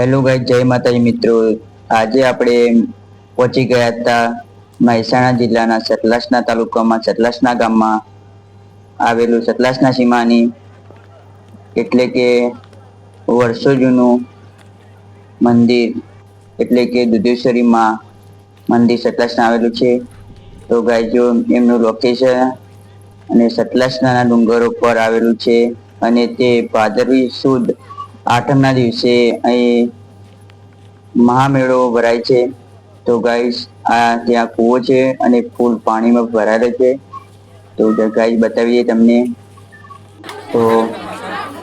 Hello ગાઈ જય માતાજી મિત્રો. આજે આપણે પહોંચી ગયા હતા મહેસાણા જિલ્લાના સતલાસના તાલુકામાં, સતલાસના ગામમાં આવેલું સતલાસના સીમાની. એટલે કે વર્ષો જૂનું મંદિર, એટલે કે દુધેશ્વરી માં મંદિર સતલાસના આવેલું છે. તો ગાય જો એમનું લોકેશન અને સતલાસના ડુંગરો પર આવેલું છે અને તે ભાદરવી સુદ આઠમના દિવસે અહીં મહામેળો ભરાય છે. તો ગાઈસ આ ત્યાં કૂવો છે અને ફૂલ પાણીમાં ભરાયેલો છે. તો ગાઈસ બતાવીએ તમને. તો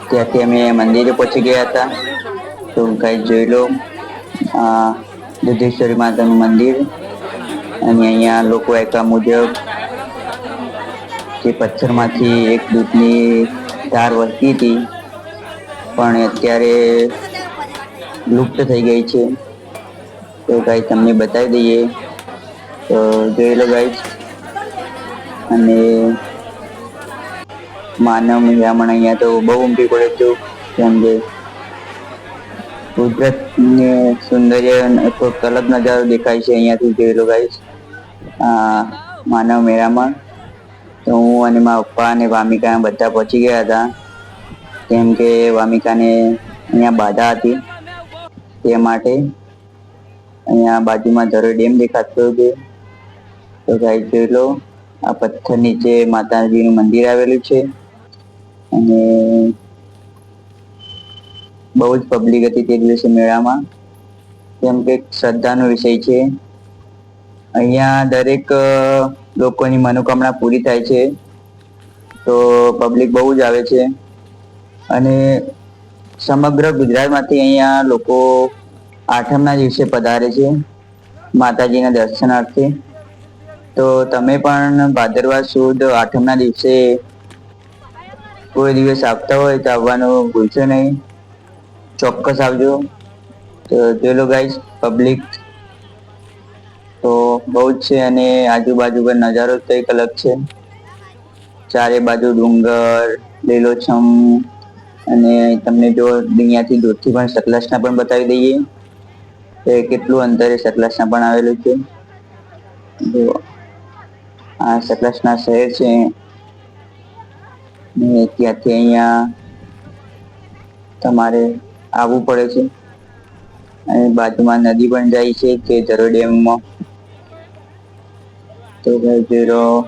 ત્યાંથી અમે મંદિરે પહોંચી ગયા હતા. તો ગાઈસ જોઈ લો. આ દુધેશ્વરી માતાનું મંદિર અને અહીંયા લોકો એકા મુજબ જે પથ્થરમાંથી એક દૂધની ધાર વધતી હતી. પણ અત્યારે લુપ્ત થઈ ગઈ છે. તો ગાઈ તમને બતાવી દઈએ. તો જોઈ લો ગાઈ અને માનવ બ્રાહ્મણ અહીંયા તો બહુ ઉમટી પડે છે. કેમ કે કુદરતને સૌંદર્ય એક અલગ નજારો દેખાય છે અહીંયાથી જોઈ લો ગાઈસ આ માનવ મેળામાં તો હું અને મારા પપ્પા અને વામિકા બધા પહોંચી ગયા હતા. કેમ કે વામિકાને અહીંયા બાધા હતી. તે માટે અહીંયા બાજુમાં ધરો ડેમ દેખાતો હતો. તો ગાઈ જોઈ લો, આ પથ્થર નીચે માતાજીનું મંદિર આવેલું છે. અને બહુ જ પબ્લિક હતી તે દિવસે મેળામાં. કેમ કે શ્રદ્ધાનો વિષય છે. અહીંયા દરેક લોકોની મનોકામના પૂરી થાય છે. તો પબ્લિક બહુ જ આવે છે. અને સમગ્ર ગુજરાતમાંથી અહીંયા લોકો આઠમના દિવસે પધારે છે, માતાજીના દર્શનાર્થે. તો તમે પણ ભાદરવા સુદ આઠમના દિવસે કોઈ દિવસ આપતા હોય તો આવવાનું ભૂલશો નહીં. ચોક્કસ આવજો. તો જોઈ લો ગાઈસ પબ્લિક તો બહુ જ છે અને આજુબાજુ પર નજારો તો એક અલગ છે. ચારે બાજુ ડુંગર, લીલોછમ અને તમને જો અહીંયાથી દૂરથી પણ સતલાસના પણ બતાવી દઈએ કે કેટલું અંતરે સતલાસના પણ આવેલું છે. જો આ સતલાસના શહેર છે ને ત્યાંથી અહીંયા તમારે આવવું પડે છે. અને બાજુમાં નદી પણ જાય છે કે જરો ડેમમાં. તો ભાઈ જોઈ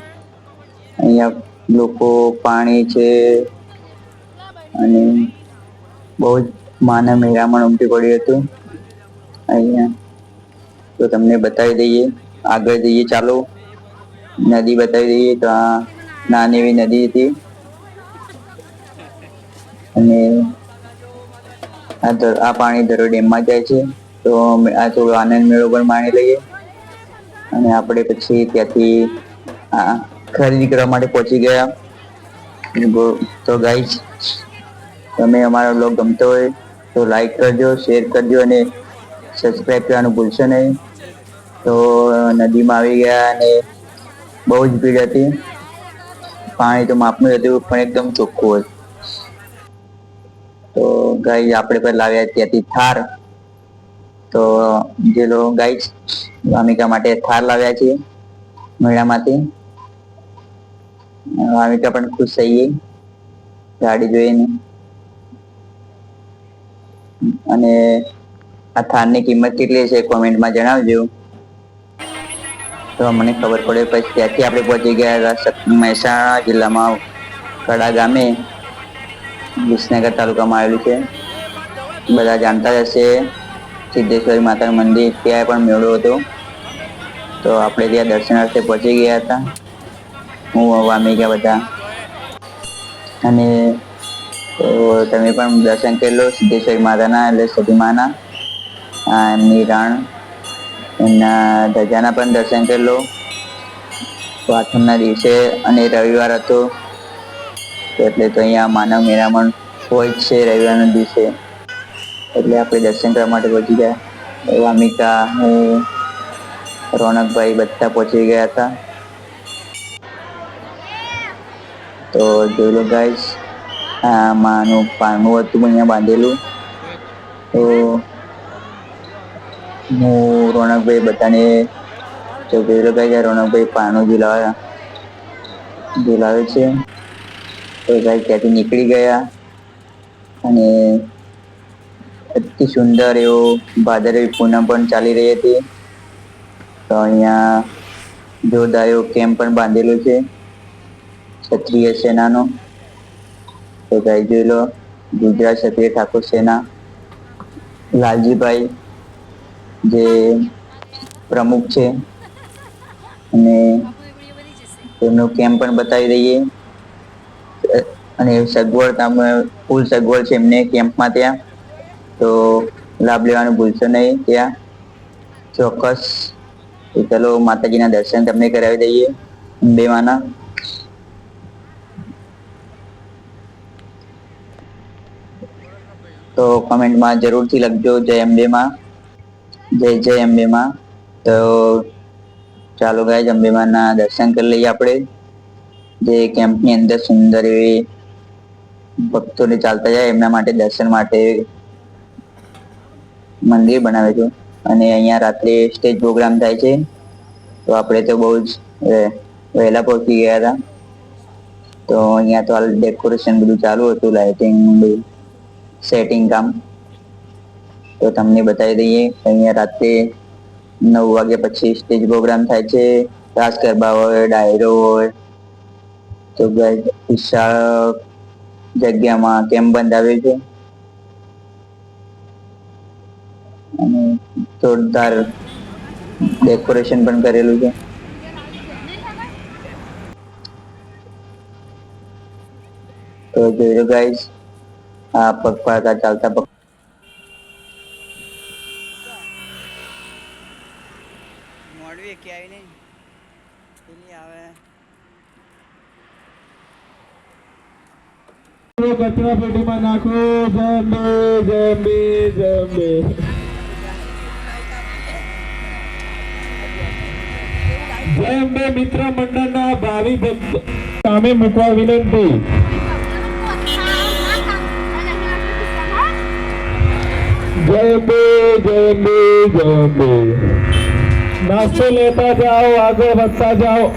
અહીંયા લોકો પાણી છે અને બહુ જ માને મેરામણ ઉમટી પડ્યું હતું. અહીંયા તો તમને બતાવી દઈએ. આગળ જઈએ, ચાલો. નદી બતાવી દઈએ તો આ નાની એવી નદી હતી. અને આ આ પાણી ધરો ડેમમાં જાય છે. તો આ થોડો આનંદ મેળો પણ માણી લઈએ. અને આપણે પછી ત્યાંથી ખરીદી કરવા માટે પહોંચી ગયા. તો ગાઈસ તમે અમારો બ્લોગ ગમતો હોય તો લાઈક કરજો શેર કરજો અને સબસ્ક્રાઈબ કરવાનું ભૂલશો નહીં. તો નદીમાં આવી ગયા અને બહુ જ ભીડ હતી. પાણી તો માપનું હતું, પણ એકદમ ચોખ્ખું હતું. તો ગાઈ આપણે પણ લાવ્યા ત્યાંથી થાર. તો જે લોકો ગાઈ વામિકા માટે થાર લાવ્યા છીએ મેળામાંથી. વામિકા પણ ખુશ થઈ ગઈ. ગાડી જોઈને. અને આ થારની કિંમત કેટલી છે કોમેન્ટમાં જણાવજો. તો મને ખબર પડે પછી ત્યાંથી આપણે પહોંચી ગયા મહેસાણા જિલ્લામાં કડા ગામે, વિસનગર તાલુકામાં આવેલું છે. બધા જાણતા જ હશે, સિદ્ધેશ્વરી માતાનું મંદિર ત્યાં પણ મેળો હતો. તો આપણે ત્યાં દર્શનાર્થે પહોંચી ગયા હતા. હું વામી ગયા બધા. અને તો તમે પણ દર્શન કરી લો, સિદ્ધેશ્વરી માતાના એટલે સતીમાના એમની રાણ એમના ધજાના પણ દર્શન કરી લો. પ્રાર્થના દિવસે અને રવિવાર હતો. એટલે તો અહીંયા માનવ મેળામણ હોય જ છે રવિવારના દિવસે. એટલે આપણે દર્શન કરવા માટે પહોંચી ગયા. વામિકા, હું, રોનકભાઈ બધા પહોંચી ગયા હતા. તો જોઈ લો ગાઈસ આ માનું પાનું હતું અહીંયા બાંધેલું તો હું રોનકભાઈ બધાને તો જોઈ લો ગાઈઝ આ રોનકભાઈ પાનું ઝુલાવા ઝુલાવે છે તો ભાઈ ત્યાંથી નીકળી ગયા અને અતિ સુંદર એવો ભાદરવી પૂનમ પણ ચાલી રહી હતી તો અહીંયા જોરદાર એવો કેમ્પ પણ બાંધેલો છે ક્ષત્રિય સેનાનો તો ગાઈ જોઈ ગુજરાત ક્ષત્રિય ઠાકોર સેના. લાલજીભાઈ જે પ્રમુખ છે. અને તેમનો કેમ્પ પણ બતાવી દઈએ. અને સગવડ તમે ફૂલ સગવડ છે એમને કેમ્પમાં ત્યાં. તો લાભ લેવાનું ભૂલશો નહીં ત્યાં. ચોક્કસ. તો ચલો માતાજીના દર્શન તમને કરાવી દઈએ. અંબેમાના તો કમેન્ટમાં જરૂરથી લખજો જય અંબેમાં જય જય અંબેમાં તો ચાલો ગાય અંબેમાના દર્શન કરી લઈએ આપણે. જે કેમ્પની અંદર સુંદર એવી ભક્તોને ચાલતા જાય એમના માટે દર્શન માટે મંદિર બનાવે છે. અને અહીંયા રાત્રે સ્ટેજ પ્રોગ્રામ થાય છે. તો આપણે તો બહુ જ વહેલા પહોંચી ગયા હતા. તો અહીંયા તો હાલ ડેકોરેશન બધું ચાલુ હતું લાઇટિંગ બધું. સેટિંગ કામ. તો તમને બતાવી દઈએ, અહીંયા રાત્રે નવ વાગ્યા પછી સ્ટેજ પ્રોગ્રામ થાય છે. રાસ ગરબા હોય, ડાયરો હોય, તો વિશાળ જગ્યામાં કેમ્પ બંધાવ્યો છે. અને જોરદાર ડેકોરેશન પણ કરેલું છે. તો જોઈ લો ગાઈસ આ પગપાળા ચાલતા પગ મોડવી કે આવી નહીં પેલી આવે કચરા પેટીમાં નાખો જમ્બે જમ્બે જમ્બે જમ્બે મિત્ર મંડળના ભાવિ ભક્ત સામે મૂકવા વિનંતી જમ્બે જમ્બે જમ્બે નાસ્તો લેતા જાઓ આગળ વધતા જાઓ.